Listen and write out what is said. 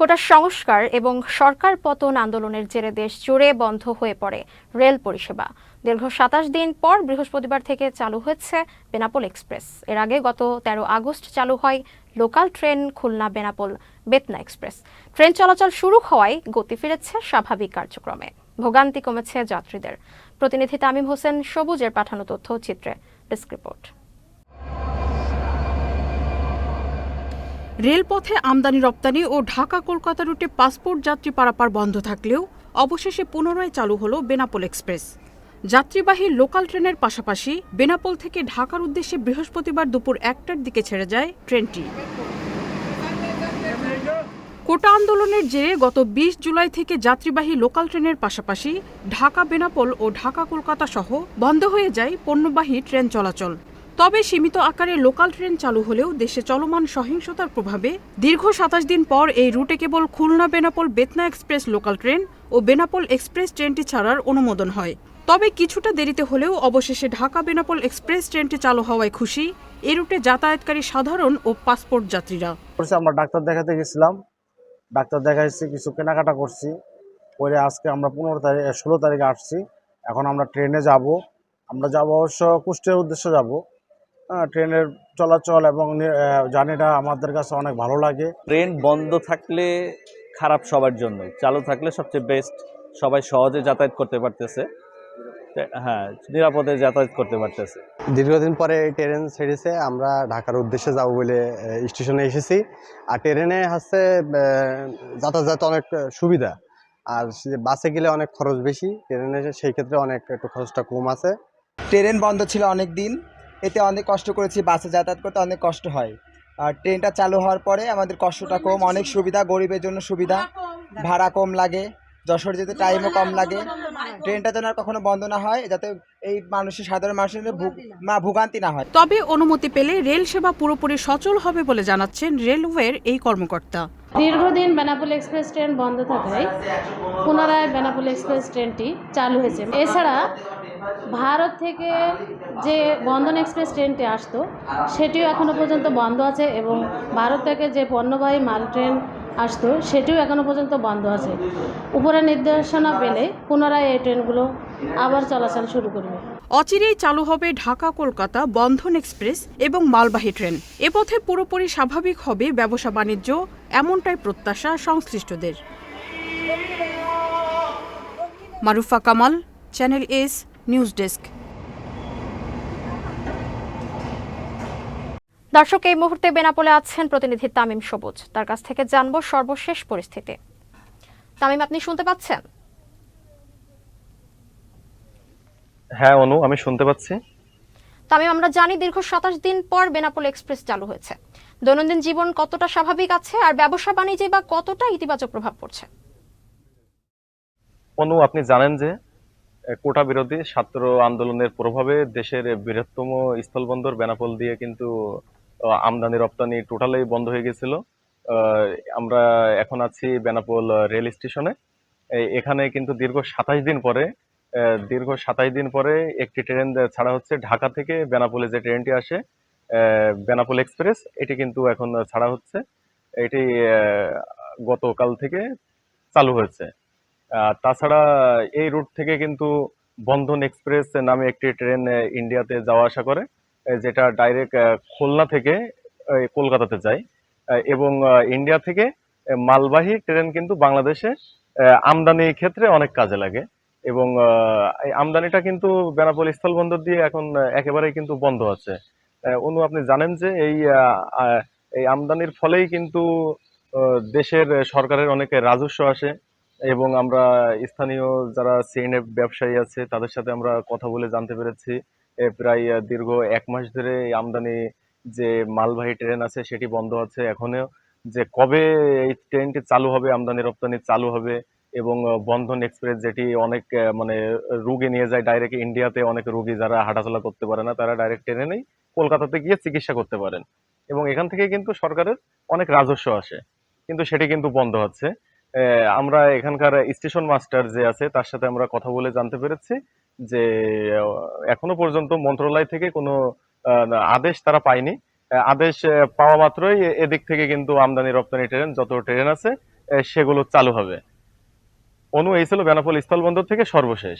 কোটা সংস্কার এবং সরকার পতন আন্দোলনের জেরে দেশ জুড়ে বন্ধ হয়ে পড়ে রেল পরিষেবা। দীর্ঘ সাতাশ দিন পর বৃহস্পতিবার থেকে চালু হয়েছে বেনাপোল এক্সপ্রেস। এর আগে গত তেরো আগস্ট চালু হয় local train Khulna Benapole Betna express. Train চলাচল শুরু হওয়ায় গতি ফিরেছে স্বাভাবিক কার্যক্রমে। ভোগান্তি কমেছে যাত্রীদের। প্রতিনিধি তামিম হোসেন সবুজের পাঠানো তথ্য চিত্রে ডেস্ক রিপোর্ট। রেলপথে আমদানি, রপ্তানি ও ঢাকা কলকাতা রুটে পাসপোর্ট যাত্রী পারাপার বন্ধ থাকলেও অবশেষে পুনরায় চালু হলো বেনাপোল এক্সপ্রেস। যাত্রীবাহী লোকাল ট্রেনের পাশাপাশি বেনাপোল থেকে ঢাকার উদ্দেশ্যে বৃহস্পতিবার দুপুর একটার দিকে ছেড়ে যায় ট্রেনটি। কোটা আন্দোলনের জেরে গত বিশ জুলাই থেকে যাত্রীবাহী লোকাল ট্রেনের পাশাপাশি ঢাকা বেনাপোল ও ঢাকা কলকাতা সহ বন্ধ হয়ে যায় পণ্যবাহী ট্রেন চলাচল। তবে সীমিত আকারে লোকাল ট্রেন চালু হলেও দেশে চলমান সহিংসতার প্রভাবে দীর্ঘ সাতাশ দিন পর এই রুটে কেবল Khulna, Benapole, Betna express local train ও বেনাপোল এক্সপ্রেস ট্রেনটি ছাড়ার অনুমোদন হয়। তবে কিছুটা দেরিতে হলেও অবশেষে ঢাকা বেনাপোল এক্সপ্রেস ট্রেনটি চালু হওয়ায় খুশি। এ রুটে যাতায়াতকারী সাধারণ ও পাসপোর্ট যাত্রীরা। আমরা ডাক্তার দেখাতে গেছিলাম। ডাক্তার দেখা দেখাইছি, কিছু কেনাকাটা করছি। পরে আজকে আমরা পনেরো তারিখ, ষোলো তারিখে আসছি। এখন আমরা ট্রেনে যাব। আমরা যাব অবশ্য কুষ্টিয়ার উদ্দেশ্যে যাব। ট্রেনের চলাচল এবং জার্নিটা আমাদের কাছে অনেক ভালো লাগে। ট্রেন বন্ধ থাকলে খারাপ সবার জন্য চালু থাকলে সবচেয়ে বেস্ট সবাই সহজে যাতায়াত করতে পারতেছে। হ্যাঁ নিরাপদে যাতায়াত করতে পারতেছে। দীর্ঘদিন পরে এই ট্রেন ছেড়েছে আমরা ঢাকার উদ্দেশ্যে যাব বলে স্টেশনে এসেছি। আর ট্রেনে হচ্ছে যাতায়াত অনেক সুবিধা। আর বাসে গেলে অনেক খরচ বেশি। ট্রেনে সেই ক্ষেত্রে অনেক একটু খরচটা কম আছে। ট্রেন বন্ধ ছিল অনেক দিন এতে অনেক কষ্ট করেছি, বাসে যাতায়াত করতে অনেক কষ্ট হয়। আর ট্রেনটা চালু হওয়ার পরে আমাদের কষ্টটা কম, অনেক সুবিধা, গরিবের জন্য সুবিধা। ভাড়া কম লাগে, যশোর যেতে টাইমও কম লাগে। ট্রেনটা যেন আর কখনো বন্ধ না হয় যাতে এই মানুষের সাধারণ মানুষের মা ভোগান্তি না হয়। তবে অনুমতি পেলে রেল সেবা পুরোপুরি সচল হবে বলে জানাচ্ছেন রেলওয়ের এই কর্মকর্তা। দীর্ঘদিন বেনাপোল এক্সপ্রেস ট্রেন বন্ধ থাকায় পুনরায় বেনাপোল এক্সপ্রেস ট্রেনটি চালু হয়েছে। এছাড়া ভারত থেকে যে বন্ধন এক্সপ্রেস ট্রেনটি আসতো সেটিও এখনও পর্যন্ত বন্ধ আছে এবং ভারত থেকে যে পণ্যবাহী মাল ট্রেন আসতো, সেটিও এখনও পর্যন্ত বন্ধ আছে। উপরে নির্দেশনা পেলে পুনরায় এই ট্রেনগুলো আবার চলাচল শুরু করবে। অচিরেই চালু হবে ঢাকা কলকাতা বন্ধন এক্সপ্রেস এবং মালবাহী ট্রেন। এ পথে পুরোপুরি স্বাভাবিক হবে ব্যবসা বাণিজ্য, এমনটাই প্রত্যাশা সংশ্লিষ্টদের। Marufa Kamal channel S news desk দর্শক এই মুহূর্তে বেনাপোলে আছেন প্রতিনিধি তামিম সবুজ। তার কাছ থেকে জানব সর্বশেষ পরিস্থিতি। তামিম আপনি শুনতে পাচ্ছেন? হ্যাঁ অনু আমি শুনতে পাচ্ছি। তামিম আমরা জানি দীর্ঘ সাতাশ দিন পর বেনাপোল এক্সপ্রেস চালু হয়েছে। দৈনন্দিন জীবন কতটা স্বাভাবিক আছে আর ব্যবসা বাণিজ্যে বা কতটা ইতিবাচক প্রভাব পড়ছে? অনু আপনি জানেন যে কোটা বিরোধী ছাত্র আন্দোলনের প্রভাবে দেশের বৃহত্তম স্থলবন্দর বেনাপোল দিয়ে কিন্তু আমদানি রপ্তানি টোটালি বন্ধ হয়ে গেছিল। আমরা এখন আছি বেনাপোল রেল স্টেশনে। এখানে কিন্তু দীর্ঘ সাতাশ দিন পরে দীর্ঘ সাতাশ দিন পরে একটি ট্রেন ছাড়া হচ্ছে ঢাকা থেকে বেনাপোলে যে ট্রেনটি আসে বেনাপোল এক্সপ্রেস, এটি কিন্তু এখন ছাড়া হচ্ছে। এটি গতকাল থেকে চালু হয়েছে। তাছাড়া এই রুট থেকে কিন্তু বন্ধন এক্সপ্রেস নামে একটি ট্রেন ইন্ডিয়াতে যাওয়া আসা করে। যেটা ডাইরেক্ট খুলনা থেকে কলকাতাতে যায়। এবং ইন্ডিয়া থেকে মালবাহী ট্রেন কিন্তু বাংলাদেশে আহ, আমদানি ক্ষেত্রে অনেক কাজে লাগে। এবং আমদানিটা কিন্তু বেনাপোল স্থলবন্দর দিয়ে এখন একেবারেই কিন্তু বন্ধ আছে। অনু আপনি জানেন যে এই এই আমদানির ফলেই কিন্তু দেশের সরকারের অনেক রাজস্ব আসে। এবং আমরা স্থানীয় যারা সিএনএফ ব্যবসায়ী আছে তাদের সাথে আমরা কথা বলে জানতে পেরেছি। প্রায় দীর্ঘ এক মাস ধরে আমদানি যে মালবাহী ট্রেন আছে, সেটি বন্ধ আছে এখনও যে কবে এই ট্রেনটি চালু হবে, আমদানি রপ্তানি চালু হবে এবং বন্ধন এক্সপ্রেস যেটি অনেক মানে রুগী নিয়ে যায়, ডাইরেক্ট ইন্ডিয়াতে অনেক রুগী যারা হাঁটাচলা করতে পারে না, তারা ডাইরেক্ট ট্রেনে নেই, কলকাতাতে গিয়ে চিকিৎসা করতে পারেন। এবং এখান থেকে কিন্তু সরকারের অনেক রাজস্ব আসে, কিন্তু সেটি কিন্তু বন্ধ হচ্ছে আমরা এখানকার স্টেশন মাস্টার যে আছে, তার সাথে আমরা কথা বলে জানতে পেরেছি। যে এখনও পর্যন্ত মন্ত্রণালয় থেকে কোনো আদেশ তারা পায়নি। আদেশ পাওয়া মাত্রই এদিক থেকে কিন্তু আমদানি রপ্তানি ট্রেন, যত ট্রেন আছে সেগুলো চালু হবে। অনু, এই ছিল বেনাপোল স্থলবন্দর থেকে সর্বশেষ।